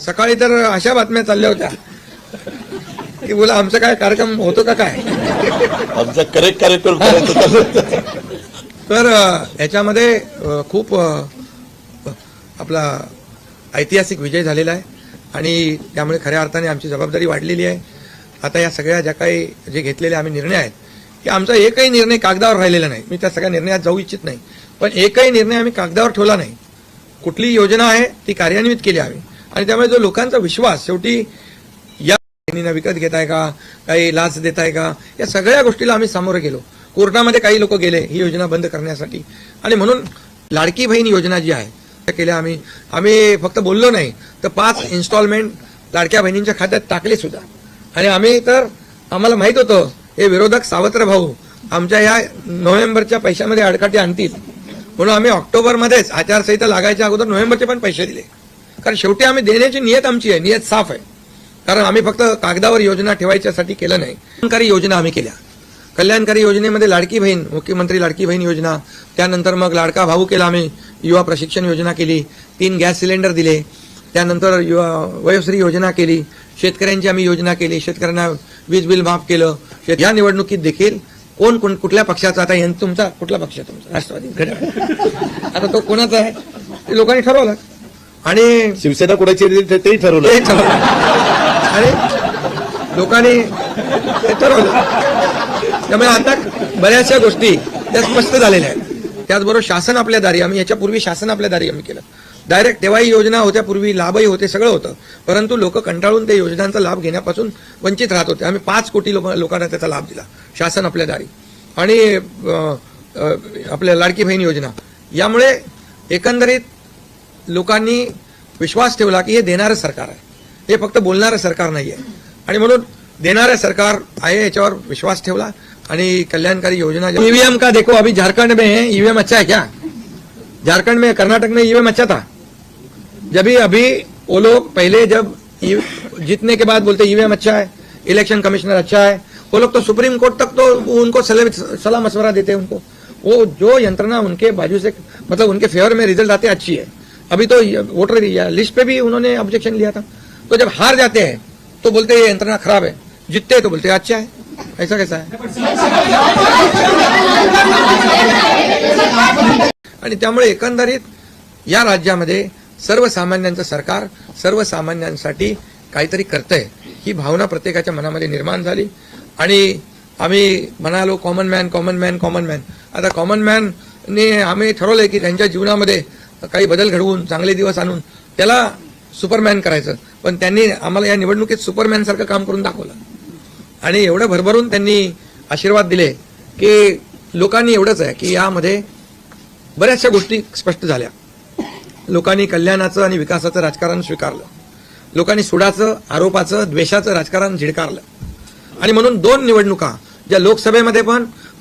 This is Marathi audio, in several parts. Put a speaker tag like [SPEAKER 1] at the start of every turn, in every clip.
[SPEAKER 1] सकाळी तर अशा बातम्या चालल्या होत्या. की बोला आमचा काय कार्यक्रम होतो का काय?
[SPEAKER 2] आमचा करेक्ट कार्यक्रम.
[SPEAKER 1] तर याच्यामध्ये खूप आपला ऐतिहासिक विजय झालेला आहे. आणि त्यामुळे खऱ्या अर्थाने आमची जबाबदारी वाढलेली आहे. आता या सगळ्या ज्या काही जे घेतलेले आम्ही निर्णय आहेत की आमचा एकही निर्णय कागदावर राहिलेला नाही. मी त्या सगळ्या निर्णयात जाऊ इच्छित नाही. पण एकही निर्णय आम्ही कागदावर ठेवला नाही. कुठली योजना आहे ती कार्यान्वित केली आम्ही आणि त्यामुळे जो लोकांचा विश्वास शेवटी या बहिणींना विकत घेताय का? काही लाच देताय का? या सगळ्या गोष्टीला आम्ही सामोरं गेलो. कोर्टामध्ये काही लोक गेले ही योजना बंद करण्यासाठी. आणि म्हणून लाडकी बहीण योजना जी आहे त्या केल्या आम्ही. आम्ही फक्त बोललो नाही तर पाच इन्स्टॉलमेंट लाडक्या बहिणींच्या खात्यात टाकले सुद्धा. आणि आम्ही तर आम्हाला माहीत होतं हे विरोधक सावत्र भाऊ आमच्या या नोव्हेंबरच्या पैशामध्ये अडकाटी आणतील. म्हणून आम्ही ऑक्टोबरमध्येच आचारसंहिता लागायच्या अगोदर नोव्हेंबरचे पण पैसे दिले. कारण शेवटी आम्ही देण्याची नियत आमची आहे नियत साफ आहे. कारण आम्ही फक्त कागदावर योजना ठेवायच्यासाठी केलं नाही. कल्याणकारी योजना आम्ही केल्या. कल्याणकारी योजनेमध्ये लाडकी बहीण मुख्यमंत्री लाडकी बहीण योजना त्यानंतर मग लाडका भाऊ केला आम्ही युवा प्रशिक्षण योजना केली तीन गॅस सिलेंडर दिले त्यानंतर युवा वयोश्री योजना केली शेतकऱ्यांची आम्ही योजना केली शेतकऱ्यांना वीज बिल माफ केलं शेत- या निवडणुकीत देखील कोण कोण कुठल्या पक्षाचा आता यां- तुमचा कुठला पक्ष आहे तुमचा? राष्ट्रवादी? आता तो कोणाचा आहे? ते लोकांनी ठरवलं. आणि
[SPEAKER 2] शिवसेना कोणाची तेही ठरवलं.
[SPEAKER 1] ते ठरवलं. आणि लोकांनी ते ठरवलं. त्यामुळे आता बऱ्याचशा गोष्टी त्या स्पष्ट झालेल्या आहेत. त्याचबरोबर शासन आपल्या दारी आम्ही याच्यापूर्वी शासन आपल्या दारी आम्ही केलं. डायरेक्ट तेव्हाही योजना होत्या पूर्वी लाभही होते सगळं होतं. परंतु लोक कंटाळून त्या योजनांचा लाभ घेण्यापासून वंचित राहत होते. आम्ही पाच कोटी लोक लोकांना त्याचा लाभ दिला शासन आपल्या दारी. आणि आपल्या लाडकी बहीण योजना. यामुळे एकंदरीत लोकांनी विश्वास ठेवला की हे देणारं सरकार आहे. हे फक्त बोलणारं सरकार नाही आहे आणि म्हणून देणारं सरकार आहे याच्यावर विश्वास ठेवला आणि कल्याणकारी योजना ईवीएम का देखो अभी झारखंड में है ईवीएम अच्छा है क्या? झारखंड में कर्नाटक में ईवीएम अच्छा था? जब अभी वो लोग पहले जब जीतने के बाद बोलते ईवीएम अच्छा है इलेक्शन कमिश्नर अच्छा है वो लोग तो सुप्रीम कोर्ट तक तो उनको सलाह सलाह मशवरा देते हैं उनको। वो जो यंत्रणा उनके बाजू से मतलब उनके फेवर में रिजल्ट आते अच्छी है। अभी तो वोटर लिस्ट पे भी उन्होंने ऑब्जेक्शन लिया था। तो जब हार जाते हैं तो बोलते हैं ये यंत्रणा खराब है। जीतते हैं तो बोलते हैं अच्छा है। ऐसा कैसा है? आणि त्यामुळे एकंदरीत या राज्यामध्ये सर्वसामान्यांचं सरकार सर्वसामान्यांसाठी काहीतरी करतंय. ही भावना प्रत्येकाच्या मनामध्ये निर्माण झाली. आणि आम्ही म्हणालो common man common man common man आता कॉमन मॅनने आम्ही ठरवलंय की त्यांच्या जीवनामध्ये काही बदल घडवून चांगले दिवस आणून त्याला सुपरमॅन करायचं. पण त्यांनी आम्हाला या निवडणुकीत सुपरमॅन सारखं काम करून दाखवलं. आणि एवढं भरभरून त्यांनी आशीर्वाद दिले की लोकांनी एवढंच आहे की यामध्ये बऱ्याचशा गोष्टी स्पष्ट झाल्या. लोकांनी कल्याणाचं आणि विकासाचं राजकारण स्वीकारलं. लोकांनी सुडाचं आरोपाचं द्वेषाचं राजकारण झिडकारलं. आणि म्हणून दोन निवडणुका ज्या लोकसभेमध्ये पण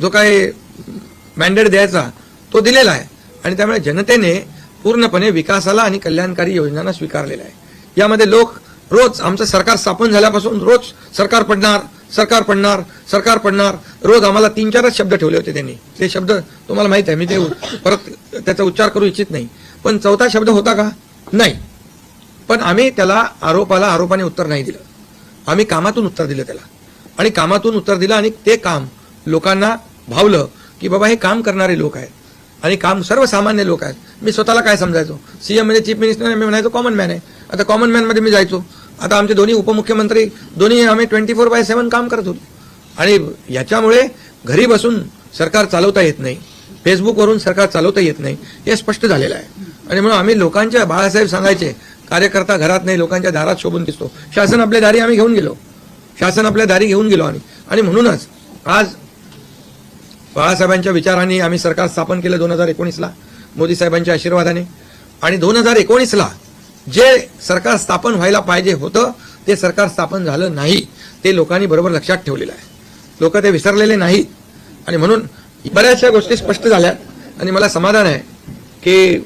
[SPEAKER 1] जो काही मॅन्डेट द्यायचा तो दिलेला आहे. आणि त्यामुळे जनतेने पूर्णपणे विकासाला आणि कल्याणकारी योजनांना स्वीकारलेला आहे. यामध्ये लोक रोज आमचं सरकार स्थापन झाल्यापासून रोज सरकार पडणार सरकार पडणार सरकार पडणार. रोज आम्हाला तीन चारच शब्द ठेवले होते त्यांनी. ते शब्द तुम्हाला माहीत आहे मी ते परत त्याचा उच्चार करू इच्छित नाही. पण चौथा शब्द होता का? नाही. पण आम्ही त्याला आरोपाला आरोपाने उत्तर नाही दिलं. आम्ही कामातून उत्तर दिलं त्याला. आणि कामातून उत्तर दिलं आणि ते काम लोकांना भावलं की बाबा हे काम करणारे लोक आहेत. आणि काम सर्वसामान्य लोक आहेत. मी स्वतःला काय समजायचो? सीएम म्हणजे चीफ मिनिस्टर मी म्हणायचो कॉमन मॅन आहे. आता कॉमन मॅनमध्ये मी जायचो. आता आमचे दोन्ही उपमुख्यमंत्री दोन्ही आम्ही ट्वेंटी फोर बाय सेव्हन काम करत होतो. आणि याच्यामुळे घरी बसून सरकार चालवता येत नाही. फेसबुकवरून सरकार चालवता येत नाही. हे स्पष्ट झालेलं आहे. आणि म्हणून आम्ही लोकांच्या बाळासाहेब सांगायचे कार्यकर्ता घरात नाही लोकांच्या दारात शोभून दिसतो. शासन आपल्या दारी आम्ही घेऊन गेलो. शासन आपल्या दारी घेऊन गेलो आम्ही. आणि म्हणूनच आज बाळासाहेबांच्या विचारांनी आम्ही सरकार स्थापन केलं दोन हजार एकोणीसला मोदी साहेबांच्या आशीर्वादाने. आणि दोन हजार एकोणीसला जे सरकार स्थापन व्हायला पाहिजे होतं ते सरकार स्थापन झालं नाही ते लोकांनी बरोबर लक्षात ठेवलेलं आहे. लोक ते विसरलेले नाहीत. आणि म्हणून बऱ्याचशा गोष्टी स्पष्ट झाल्या. आणि मला समाधान आहे की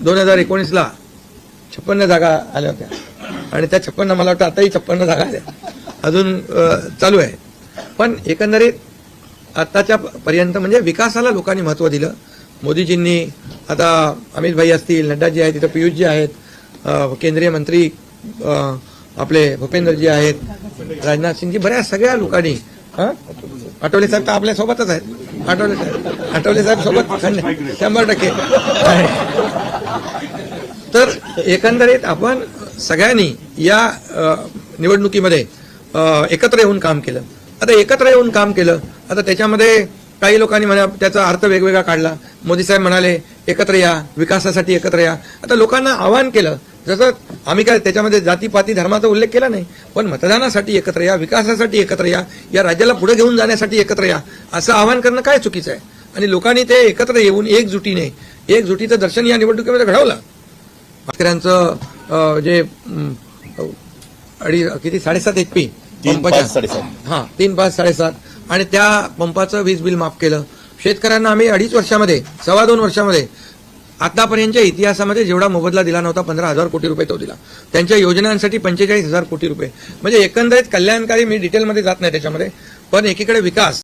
[SPEAKER 1] दोन हजार एकोणीसला छप्पन्न जागा आल्या होत्या. आणि त्या छप्पन्न मला वाटतं आताही छप्पन्न जागा आल्या. अजून चालू आहे. पण एकंदरीत आताच्या पर्यंत म्हणजे विकासाला लोकांनी महत्त्व दिलं. मोदीजींनी आता अमित भाई असतील नड्डाजी आहेत तिथं पियुषजी आहेत केंद्रीय मंत्री आपले भूपेंद्रजी आहेत राजनाथ सिंगजी बऱ्याच सगळ्या लोकांनी आठवले साहेब तर आपल्या सोबतच आहेत. आठवले साहेब आठवले साहेब सोबत खंड- शंभर टक्के. तर एकंदरीत आपण सगळ्यांनी या निवडणुकीमध्ये एकत्र येऊन काम केलं. आता एकत्र येऊन काम केलं आता त्याच्यामध्ये काही लोकांनी म्हणा त्याचा अर्थ वेगवेगळा काढला. मोदी साहेब म्हणाले एकत्र या विकासासाठी एकत्र या. आता लोकांना आवाहन केलं. जसं आम्ही काय त्याच्यामध्ये जातीपाती धर्माचा उल्लेख केला नाही पण मतदानासाठी एकत्र या विकासासाठी एकत्र या या राज्याला पुढे घेऊन जाण्यासाठी एकत्र या असं आवाहन करणं काय चुकीचं आहे? आणि लोकांनी ते एकत्र येऊन एकजुटीने एकजुटीचं दर्शन या निवडणुकीमध्ये घडवलं. शेतकऱ्यांचं जे अडी किती? साडेसात एच पी
[SPEAKER 2] तीन पाच साडेसात.
[SPEAKER 1] हा तीन पाच साडेसात. आणि त्या पंपाचं वीज बिल माफ केलं. शेतकऱ्यांना आम्ही अडीच वर्षामध्ये सव्वा दोन वर्षामध्ये आतापर्यंतच्या इतिहासामध्ये जेवढा मोबदला दिला नव्हता पंधरा हजार कोटी रुपये तो दिला. त्यांच्या योजनांसाठी पंचेचाळीस हजार कोटी रुपये. म्हणजे एकंदरीत कल्याणकारी मी डिटेलमध्ये जात नाही त्याच्यामध्ये पण एकीकडे विकास